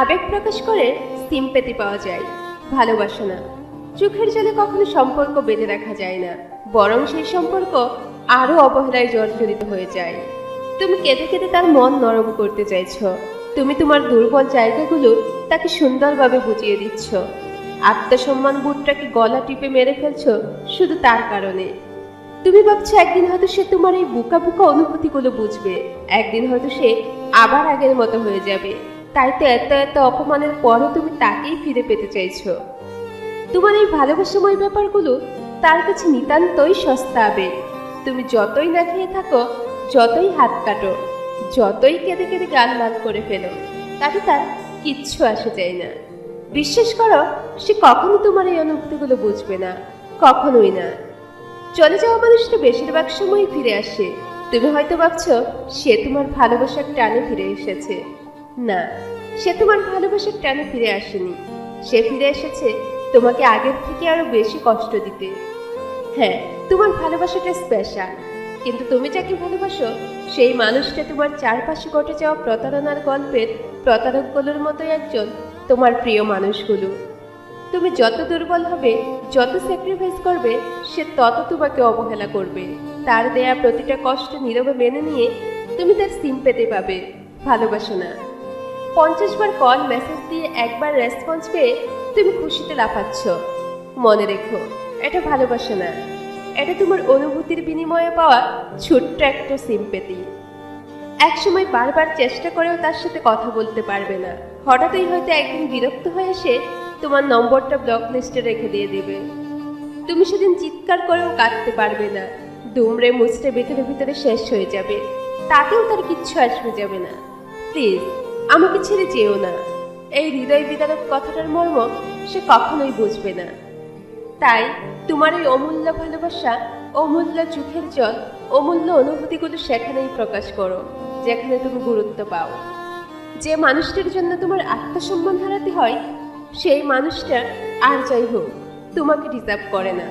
আবেগ প্রকাশ করে সিম্পেতি পাওয়া যায়। ভালোবাসা না। চোখের জলে কখনো সম্পর্ক বেঁধে রাখা যায় না। বরং সেই সম্পর্ক আরও অবহেলায় জর্জরিত হয়ে যায়। তুমি কেঁদে কেঁদে তার মন নরম করতে চাইছ। তুমি তোমার দুর্বল জায়গাগুলো তাকে সুন্দরভাবে বুঝিয়ে দিচ্ছ। আত্মসম্মান বুটটাকে গলা টিপে মেরে ফেলছো শুধু তার কারণে। তুমি ভাবছ একদিন হয়তো সে তোমার এই বুকা বুকা অনুভূতিগুলো বুঝবে। একদিন হয়তো সে আবার আগের মতো হয়ে যাবে। তাই তো এত এত অপমানের পরও তুমি তাকেই ফিরে পেতে চাইছো। তোমার এই ভালোবাসাময় ব্যাপারগুলো তার কাছে নিতান্তই সস্তা আবেগ। তুমি যতই না খেয়ে থাকো, যতই হাত কাটো, যতই কেঁদে কেঁদে গান লাল করে ফেলো, তাতে তার কিচ্ছু আসে যায় না। বিশ্বাস করো, সে কখনো তোমার এই অনুভূতিগুলো বুঝবে না, কখনোই না। চলে যাওয়া মানুষটা বেশিরভাগ সময়ই ফিরে আসে। তুমি হয়তো ভাবছ, সে তোমার ভালোবাসার টানে ফিরে এসেছে। না, সে তোমার ভালোবাসার টানে ফিরে আসেনি। সে ফিরে এসেছে তোমাকে আগের থেকে আরও বেশি কষ্ট দিতে। হ্যাঁ তোমার ভালোবাসাটা স্পেশাল কিন্তু তুমি যাকে ভালোবাসো, সেই মানুষটা তোমার চারপাশে ঘটে যাওয়া প্রতারণার গল্পের প্রতারকগুলোর মতোই একজন তোমার প্রিয় মানুষগুলো। তুমি যত দুর্বল হবে, যত স্যাক্রিফাইস করবে, সে তত তোমাকে অবহেলা করবে। তার দেয়া প্রতিটা কষ্ট নীরবে মেনে নিয়ে তুমি তার সিম পেতে পাবে। ভালোবাসো না। পঞ্চাশ বার কল মেসেজ দিয়ে একবার রেসপন্স পেয়ে তুমি খুশিতে লাফাচ্ছ। মনে রেখো, এটা ভালোবাসা না। এটা তোমার অনুভূতির বিনিময়ে পাওয়া ছোট্ট একটা সিম্পেতি একসময় বারবার চেষ্টা করেও তার সাথে কথা বলতে পারবে না। হঠাৎই হয়তো একদিন বিরক্ত হয়ে এসে তোমার নম্বরটা ব্লক লিস্টে রেখে দিয়ে দেবে। তুমি সেদিন চিৎকার করেও কাটতে পারবে না। দুমড়ে মুচড়ে ভিতরে ভিতরে শেষ হয়ে যাবে। তাতেও তার কিচ্ছু আসবে যাবে না। প্লিজ আমাকে ছেড়ে যেও না। এই হৃদয় বিদারক কথাটার মর্ম সে কখনোই বুঝবে না। তাই তোমার এই অমূল্য ভালোবাসা, অমূল্য চোখের জল, অমূল্য অনুভূতিগুলো সেখানেই প্রকাশ করো, যেখানে তুমি গুরুত্ব পাও। যে মানুষটির জন্য তোমার আত্মসম্মান হারাতে হয়, সেই মানুষটা আর যাই হোক, তোমাকে ডিজার্ভ করে না।